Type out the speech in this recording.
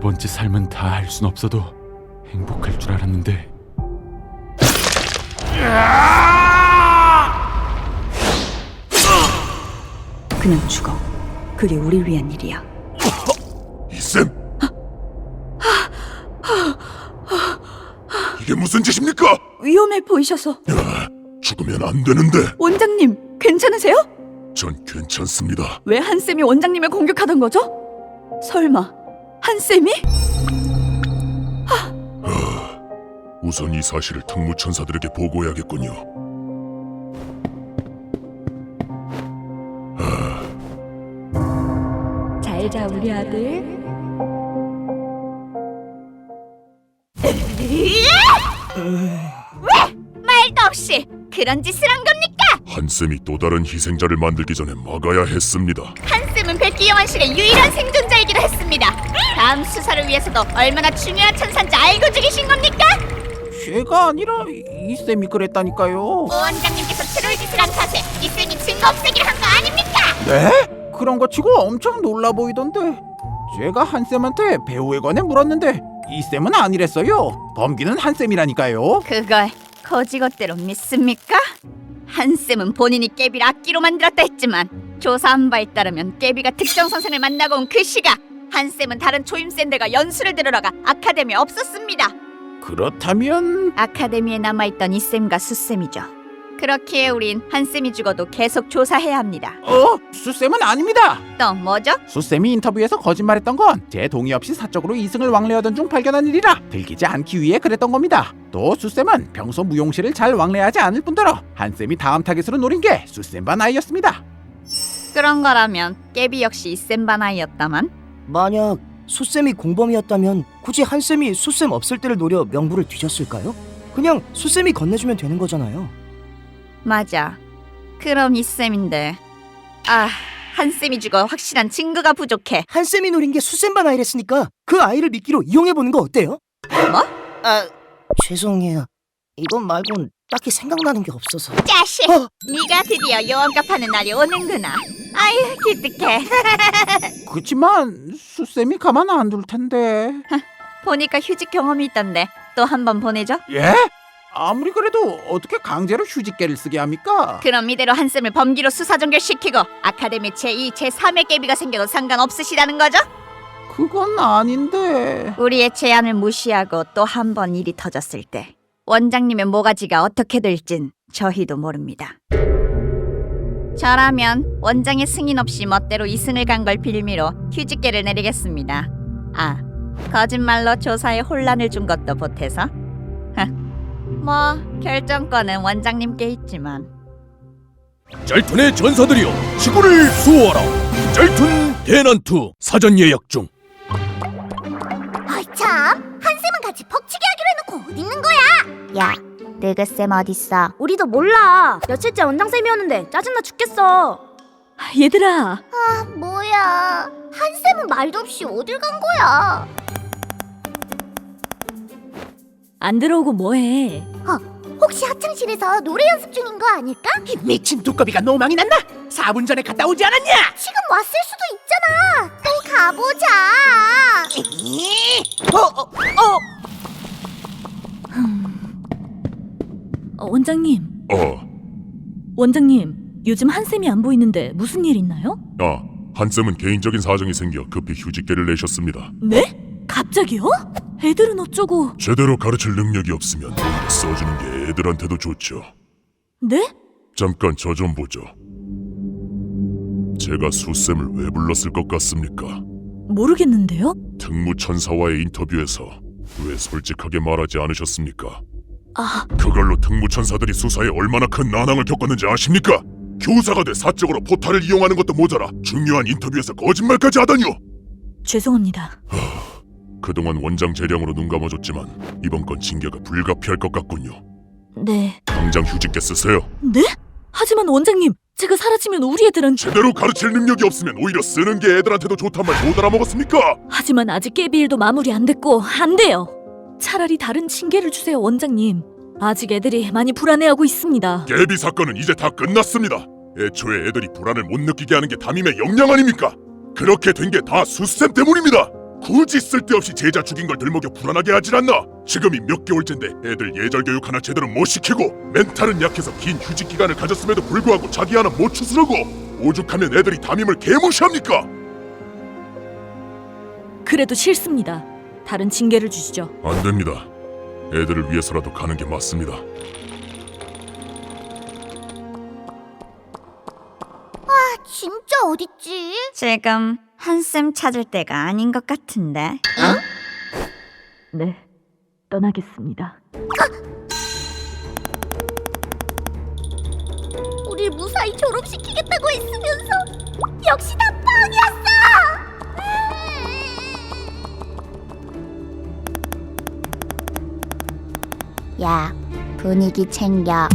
번째 삶은 다할순 없어도 행복할 줄 알았는데 그냥 죽어. 그게 우리 위한 일이야. 이쌤! 이게 무슨 짓입니까? 위험해 보이셔서 죽으면 안 되는데 원장님 괜찮으세요? 전 괜찮습니다. 왜 한쌤이 원장님을 공격하던 거죠? 설마 한쌤이? 우선 이 사실을 특무천사들에게 보고해야겠군요. 잘 자 우리 아들. 말도 없이 그런 짓을 한 겁니까? 한쌤이 또 다른 희생자를 만들기 전에 막아야 했습니다. 한쌤은 백기 영환실의 유일한 생존자이기도 했습니다. 다음 수사를 위해서도 얼마나 중요한 천사인지 알고 죽이신 겁니까? 제가 아니라 이 쌤이 그랬다니까요. 오 원장님께서 트롤 짓을 한 탓에 이 쌤이 증거 없애기를 한 거 아닙니까? 네? 그런 거 치고 엄청 놀라 보이던데. 제가 한 쌤한테 배우에 관해 물었는데 이 쌤은 아니랬어요. 범기는 한 쌤이라니까요. 그걸 거지것대로 믿습니까? 한 쌤은 본인이 깨비를 악기로 만들었다 했지만 조사한 바에 따르면 깨비가 특정 선생을 만나고 온 그 시각 한쌤은 다른 초임쌤들과 연수를 들으러 가 아카데미에 없었습니다. 그렇다면 아카데미에 남아있던 이쌤과 수쌤이죠. 그렇기에 우린 한쌤이 죽어도 계속 조사해야 합니다. 어 수쌤은 아닙니다. 또 뭐죠? 수쌤이 인터뷰에서 거짓말했던 건 제 동의 없이 사적으로 이승을 왕래하던 중 발견한 일이라 들키지 않기 위해 그랬던 겁니다. 또 수쌤은 평소 무용실을 잘 왕래하지 않을 뿐더러 한쌤이 다음 타겟으로 노린 게 수쌤 반 아이였습니다. 그런 거라면 깨비 역시 이쌤 반아이였다만 만약 수쌤이 공범이었다면 굳이 한쌤이 수쌤 없을 때를 노려 명부를 뒤졌을까요? 그냥 수쌤이 건네주면 되는 거잖아요. 맞아. 그럼 이쌤인데 아 한쌤이 죽어 확실한 증거가 부족해. 한쌤이 노린 게 수쌤 반 아이랬으니까 그 아이를 미끼로 이용해보는 거 어때요? 뭐? 아, 죄송해요. 이건 말곤 딱히 생각나는 게 없어서. 짜식! 어? 네가 드디어 요원값 하는 날이 오는구나. 아유 기특해. 그치만 수쌤이 가만 안 둘 텐데. 보니까 휴직 경험이 있던데 또 한 번 보내줘. 예? 아무리 그래도 어떻게 강제로 휴직계를 쓰게 합니까? 그럼 이대로 한쌤을 범기로 수사 종결시키고 아카데미 제2, 제3의 깨비가 생겨도 상관없으시다는 거죠? 그건 아닌데. 우리의 제안을 무시하고 또 한 번 일이 터졌을 때 원장님의 모가지가 어떻게 될진 저희도 모릅니다. 저라면 원장의 승인 없이 멋대로 이승을 간 걸 빌미로 휴직계를 내리겠습니다. 아, 거짓말로 조사에 혼란을 준 것도 보태서. 뭐 결정권은 원장님께 있지만 짤툰의 전사들이여 지구를 수호하라 짤툰 대난투 사전 예약 중 아이 참 한쌤은 같이 퍽치기 하기로 해놓고 어디 있는 거야? 야 느그쌤 어딨어? 우리도 몰라. 며칠째 원장쌤이었는데 짜증나 죽겠어. 얘들아 아 뭐야 한쌤은 말도 없이 어딜 간 거야? 안 들어오고 뭐해? 혹시 학창실에서 노래 연습 중인 거 아닐까? 미친 두꺼비가 노망이 났나? 4분 전에 갔다 오지 않았냐? 지금 왔을 수도 있잖아 또 가보자 어, 어, 어. 어, 원장님, 어, 원장님, 요즘 한쌤이 안 보이는데 무슨 일 있나요? 아, 한쌤은 개인적인 사정이 생겨 급히 휴직계를 내셨습니다. 네? 갑자기요? 애들은 어쩌고? 제대로 가르칠 능력이 없으면 써주는 게 애들한테도 좋죠. 네? 잠깐 저 좀 보죠. 제가 수쌤을 왜 불렀을 것 같습니까? 모르겠는데요? 특무 천사와의 인터뷰에서 왜 솔직하게 말하지 않으셨습니까? 아, 그걸로 특무천사들이 수사에 얼마나 큰 난항을 겪었는지 아십니까? 교사가 돼 사적으로 포탈을 이용하는 것도 모자라 중요한 인터뷰에서 거짓말까지 하다니요. 죄송합니다. 그동안 원장 재량으로 눈 감아줬지만 이번 건 징계가 불가피할 것 같군요. 네. 당장 휴직계 쓰세요. 네? 하지만 원장님, 제가 사라지면 우리 애들은 제대로 가르칠 능력이 없으면 오히려 쓰는 게 애들한테도 좋단 말 못 알아먹었습니까? 하지만 아직 깨비 일도 마무리 안 됐고 안 돼요. 차라리 다른 징계를 주세요, 원장님. 아직 애들이 많이 불안해하고 있습니다. 예비 사건은 이제 다 끝났습니다. 애초에 애들이 불안을 못 느끼게 하는 게 담임의 역량 아닙니까? 그렇게 된 게 다 수쌤 때문입니다. 굳이 쓸데없이 제자 죽인 걸 들먹여 불안하게 하질 않나? 지금이 몇 개월째인데 애들 예절 교육 하나 제대로 못 시키고 멘탈은 약해서 긴 휴직 기간을 가졌음에도 불구하고 자기 하나 못 추스르고 오죽하면 애들이 담임을 개무시합니까? 그래도 싫습니다. 다른 징계를 주시죠. 안 됩니다. 애들을 위해서라도 가는 게 맞습니다. 진짜 어딨지? 지금 한쌤 찾을 때가 아닌 것 같은데. 네, 떠나겠습니다. 우릴 무사히 졸업시키겠다고 했으면서 역시 다 뻥이었어! 야, 분위기 챙겨.